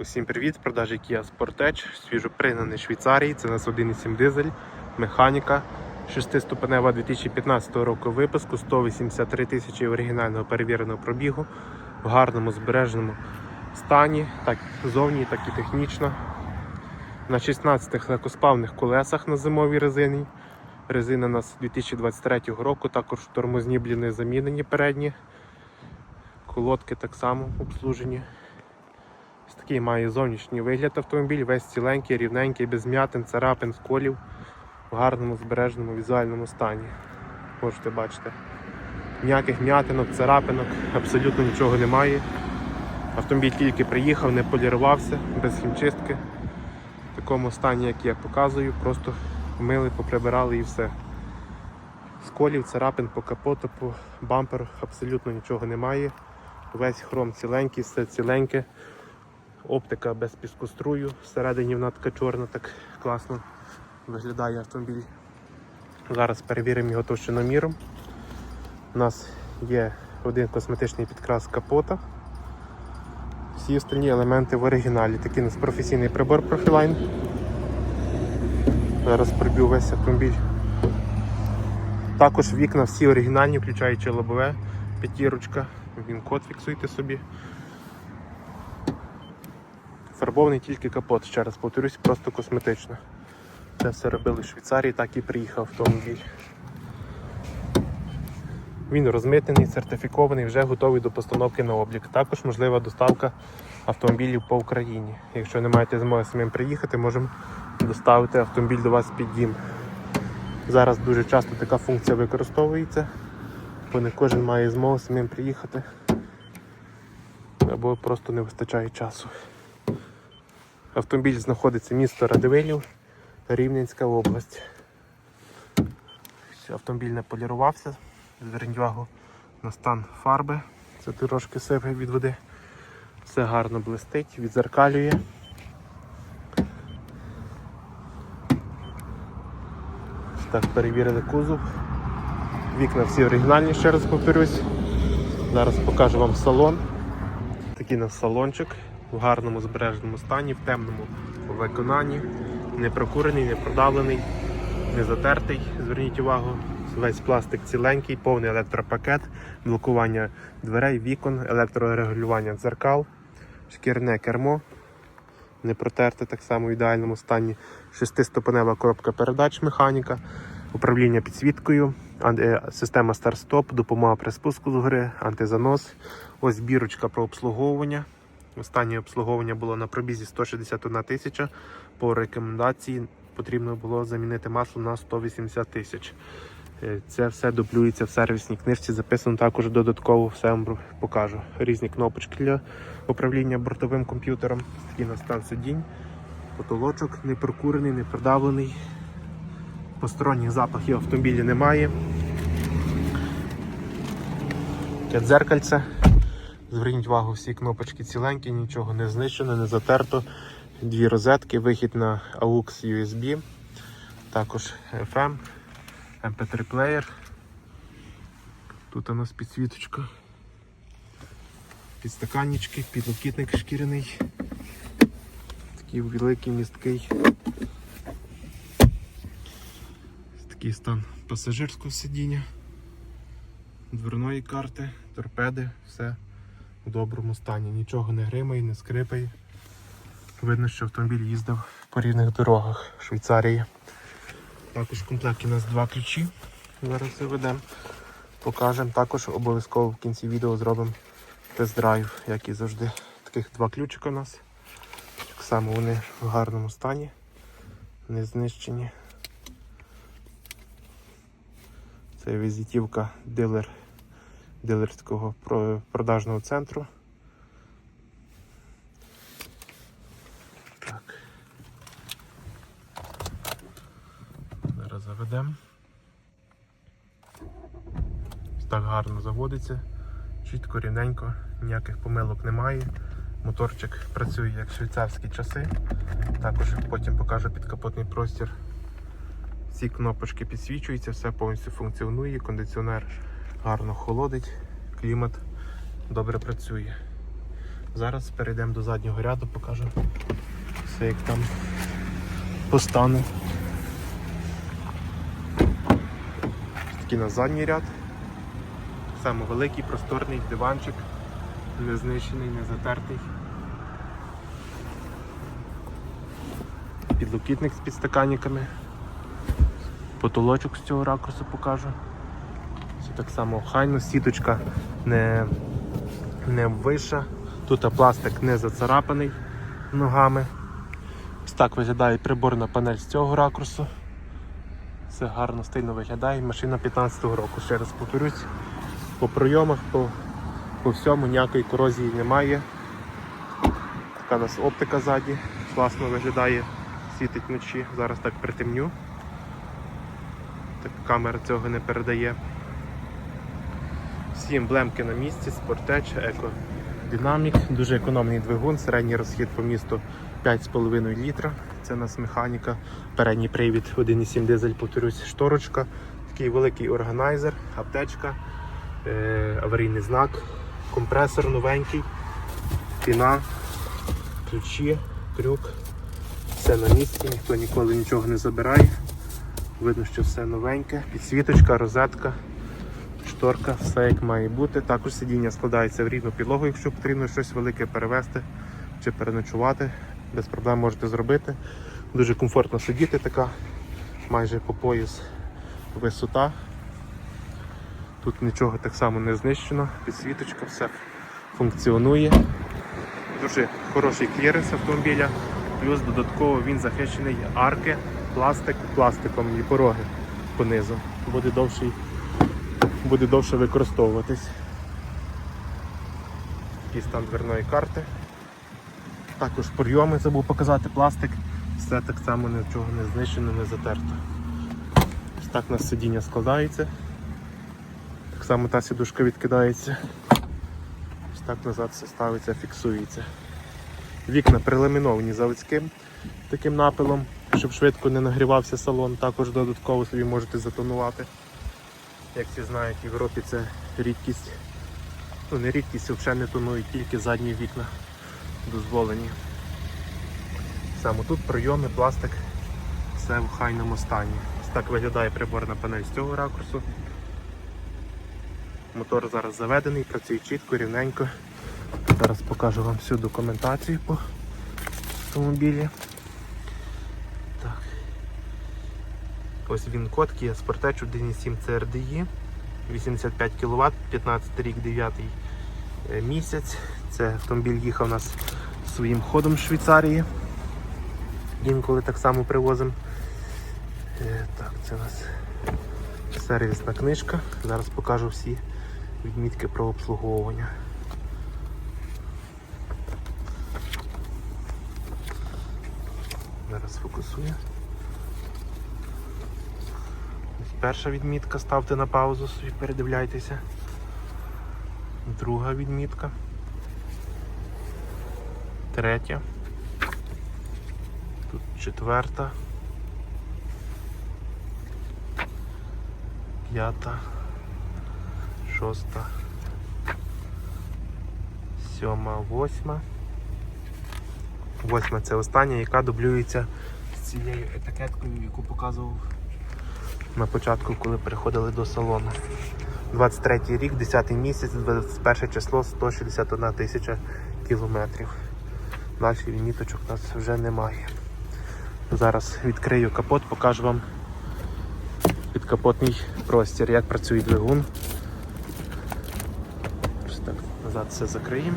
Усім привіт! Продажі Kia Sportage, свіжопригнаний Швейцарії. Це у нас 1,7 дизель, механіка, 6-ступенева 2015 року випуску, 183 тисячі оригінального перевіреного пробігу, в гарному збереженому стані, так зовні, так і технічно. На 16 легкоспавних колесах на зимовій резині. Резина у нас 2023 року, також тормозні бліни замінені передні. Колодки так само обслужені. Такий має зовнішній вигляд автомобіль, весь ціленький, рівненький, без м'ятин, царапин, сколів, в гарному збереженому візуальному стані. Можете бачити. Ніяких м'ятинок, царапинок, абсолютно нічого немає. Автомобіль тільки приїхав, не полірувався, без хімчистки. В такому стані, як я показую, просто мили, поприбирали і все. Сколів, царапин по капоту, по бамперу абсолютно нічого немає. Весь хром ціленький, все ціленьке. Оптика без піскострую, всередині вона така чорна, так класно виглядає автомобіль. Зараз перевіримо його товщиноміром. У нас є один косметичний підкрас капота. Всі остальні елементи в оригіналі. Такий у нас професійний прибор Profiline. Зараз проб'ю весь автомобіль. Також вікна всі оригінальні, включаючи лобове, п'ятірочка, він код фіксуйте собі. Фарбований тільки капот, ще раз повторюсь, просто косметично. Це все робили в Швейцарії, так і приїхав автомобіль. Він розмитнений, сертифікований, вже готовий до постановки на облік. Також можлива доставка автомобілів по Україні. Якщо не маєте змоги самим приїхати, можемо доставити автомобіль до вас під дім. Зараз дуже часто така функція використовується, бо не кожен має змогу самим приїхати або просто не вистачає часу. Автомобіль знаходиться місто Радивилів, Рівненська область. Автомобіль не полірувався. Зверніть увагу на стан фарби. Це трошки сипе від води. Все гарно блистить, відзеркалює. Так, перевірили кузов. Вікна всі оригінальні, ще раз повторюсь. Зараз покажу вам салон. Такий у нас салончик в гарному збереженому стані, в темному виконанні, не прокурений, не продавлений, не затертий. Зверніть увагу, весь пластик ціленький, повний електропакет, блокування дверей, вікон, електрорегулювання дзеркал, шкірне кермо. Не протерте так само в ідеальному стані. Шестиступенева коробка передач механіка, управління підсвіткою, система старт-стоп, допомога при спуску з гори, антизанос. Ось бірочка про обслуговування. Останнє обслуговування було на пробізі 161 тисяча. По рекомендації потрібно було замінити масло на 180 тисяч. Е, Це все дублюється в сервісній книжці, записано також додатково, все вам покажу. Різні кнопочки для управління бортовим комп'ютером, такий на стан сидінь, потолочок не прокурений, не продавлений. Посторонніх запахів автомобілі немає. Таке дзеркальце. Зверніть увагу, всі кнопочки ціленькі, нічого не знищено, не затерто. Дві розетки, вихід на AUX USB, також FM, MP3 плеєр. Тут у нас підсвіточка. Підстаканнички, підлокітник шкіряний. Такий великий місткий. Такий стан пасажирського сидіння, дверної карти, торпеди, все в доброму стані. Нічого не гримає, не скрипає. Видно, що автомобіль їздив по різних дорогах Швейцарії. Також в комплекті у нас два ключі. Зараз заведемо. Покажемо. Також обов'язково в кінці відео зробимо тест-драйв, як і завжди. Таких два ключика у нас. Так само вони в гарному стані, не знищені. Це візитівка дилер, дилерського продажного центру. Так. Зараз заведемо. Так гарно заводиться, чітко, рівненько, ніяких помилок немає. Моторчик працює як швейцарські часи. Також потім покажу підкапотний простір. Ці кнопочки підсвічуються, все повністю функціонує, кондиціонер гарно холодить, клімат добре працює. Зараз перейдемо до заднього ряду, покажу все як там по стану. Такий на задній ряд. Саме великий, просторний диванчик, не знищений, не затертий. Підлокітник з підстаканниками. Потолочок з цього ракурсу покажу. Все так само охайно, сіточка не, не виша. Тут пластик не зацарапаний ногами. Ось так виглядає приборна панель з цього ракурсу. Все гарно, стильно виглядає. Машина 15-го року. Ще раз повторюсь, по пройомах, по, по всьому ніякої корозії немає. Така у нас оптика ззаді, класно виглядає, світить вночі. Зараз так притемню. Так камера цього не передає. Всі емблемки на місці, спортеч, еко. Динамік, дуже економний двигун, середній розхід по місту 5,5 літра. Це у нас механіка, передній привід 1,7 дизель, повторюсь, шторочка, такий великий органайзер, аптечка, е, аварійний знак, компресор новенький, піна, ключі, крюк. Все на місці, ніхто ніколи нічого не забирає. Видно, що все новеньке, підсвіточка, розетка шторка, все як має бути. Також сидіння складається в рівну підлогу, якщо потрібно щось велике перевезти чи переночувати. Без проблем можете зробити. Дуже комфортно сидіти, така майже по пояс висота. Тут нічого так само не знищено, підсвіточка, все функціонує. Дуже хороший кліренс автомобіля, плюс додатково він захищений арки, пластик, пластиком і пороги понизу. Буде довший буде довше використовуватись. Такий стан дверної карти. Також прийоми забув показати пластик, все так само нічого не знищено, не затерто. Ось так у нас сидіння складається. Так само та сідушка відкидається. Ось так назад все ставиться, фіксується. Вікна приламіновані заводським таким напилом, щоб швидко не нагрівався салон, також додатково собі можете затонувати. Як всі знають, в Європі це рідкість. Ну не рідкість, взагалі не тонують, тільки задні вікна дозволені. Саме тут прийоми, пластик, все в хайному стані. Ось так виглядає приборна панель з цього ракурсу. Мотор зараз заведений, працює чітко, рівненько. Зараз покажу вам всю документацію по автомобілі. Так. Ось він код Kia Sportage 1.7 CRDI, 85 кВт, 15 рік, 9 е, місяць. Це автомобіль їхав у нас своїм ходом з Швейцарії. Інколи так само привозимо. Е, Так, це у нас сервісна книжка. Зараз покажу всі відмітки про обслуговування. Зараз фокусує. Ось Перша відмітка, ставте на паузу собі, передивляйтеся. Друга відмітка. Третя. Тут четверта. П'ята. Шоста. Сьома, восьма. Восьма це остання, яка дублюється з цією етикеткою, яку показував на початку, коли переходили до салону. 23 рік, 10 місяць, 21 число, 161 тисяча кілометрів. Далі відміточок у нас вже немає. Зараз відкрию капот, покажу вам підкапотний простір, як працює двигун. Ось так, назад все закриємо.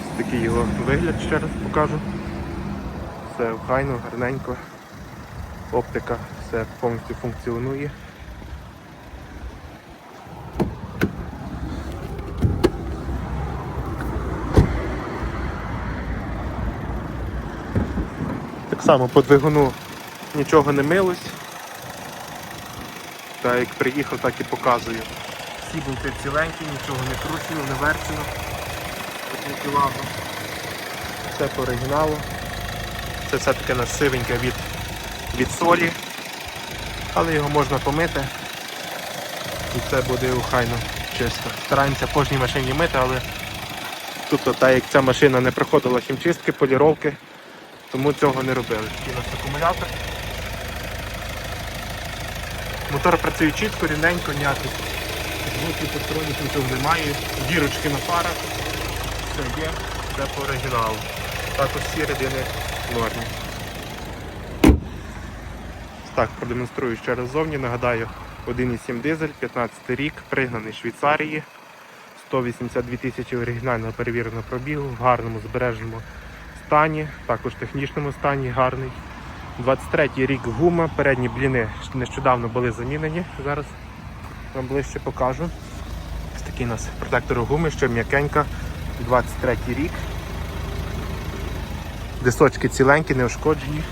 Ось такий його вигляд ще раз покажу. Все охайно, гарненько. Оптика все повністю функціонує. Так само по двигуну нічого не милось. Так як приїхав, так і показую. Всі болти ціленькі, нічого не кручено, не верчено. Все по оригіналу. Це все таке на сивеньке від, від солі, але його можна помити і це буде охайно чисто. Стараємося кожній машині мити, але тут, так як ця машина не проходила хімчистки, поліровки, тому цього не робили. Такий у нас акумулятор. Мотор працює чітко, рівненько, ніяких звуків посторонніх нічого немає. Дірочки на фарах. Все є, все по оригіналу. Також всі рідини нормі. Так, продемонструю ще раз зовні. Нагадаю, 1,7 дизель, 15 рік, пригнаний Швейцарії. 182 тисячі оригінального перевіреного пробігу, в гарному збереженому стані, також технічному стані гарний. 23 рік гума, передні бліни нещодавно були замінені. Зараз вам ближче покажу. Ось такий у нас протектор гуми, що м'якенька. 23 рік. Дисочки ціленькі, неушкоджені.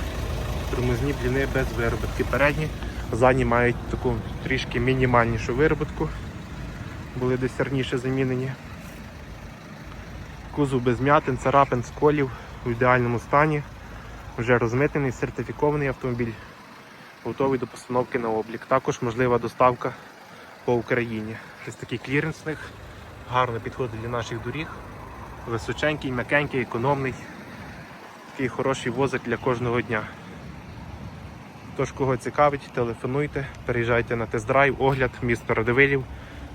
Тормозні бліни без вироботки. Передні, задні мають таку трішки мінімальнішу вироботку. Були десь раніше замінені. Кузов без м'ятин, царапин, сколів в ідеальному стані. Вже розмитнений, сертифікований автомобіль, готовий до постановки на облік. Також можлива доставка по Україні. Ось такий кліренс в них, гарно підходить для наших доріг. Височенький, м'якенький, економний. Такий хороший возик для кожного дня. Тож, кого цікавить, телефонуйте, переїжджайте на тест-драйв, огляд, місто Радивилів,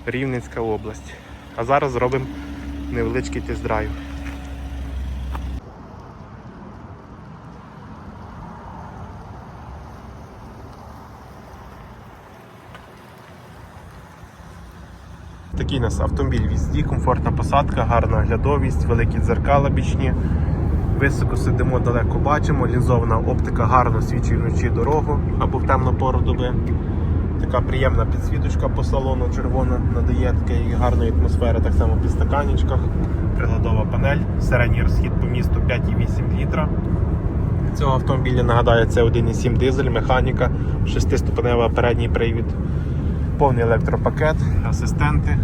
Рівненська область. А зараз зробимо невеличкий тест-драйв. Такий у нас автомобіль в їзді, комфортна посадка, гарна оглядовість, великі дзеркала бічні. Високо сидимо, далеко бачимо, лінзована оптика гарно свічує вночі дорогу або в темну пору доби. Така приємна підсвіточка по салону червона надає такої гарної атмосфери, так само під стаканічках. Приладова панель, середній розхід по місту 5,8 літра. Цього автомобіля нагадаю, це 1,7 дизель, механіка, 6-ступенева передній привід, повний електропакет, асистенти.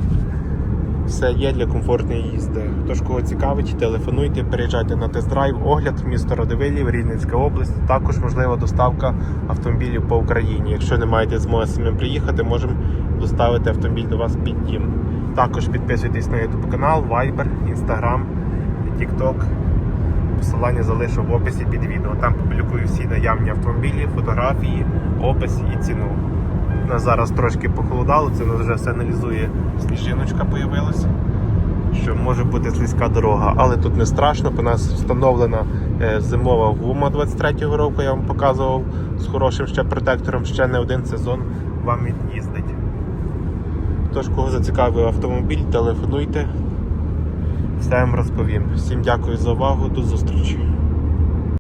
Все є для комфортної їзди. Тож, кого цікавить, телефонуйте, переїжджайте на тест-драйв, огляд місто Радивилів, Рівненська область. Також можлива доставка автомобілів по Україні. Якщо не маєте змоги самим приїхати, можемо доставити автомобіль до вас під дім. Також підписуйтесь на YouTube канал, Viber, Instagram, TikTok. Посилання залишу в описі під відео. Там публікую всі наявні автомобілі, фотографії, опис і ціну. У нас зараз трошки похолодало, це нас вже сигналізує сніжиночка появилася, що може бути слизька дорога, але тут не страшно, по нас встановлена е, зимова гума 23-го року, я вам показував з хорошим ще протектором, ще не один сезон вам від'їздить. Тож, кого зацікавив автомобіль, телефонуйте, все вам розповім. Всім дякую за увагу, до зустрічі.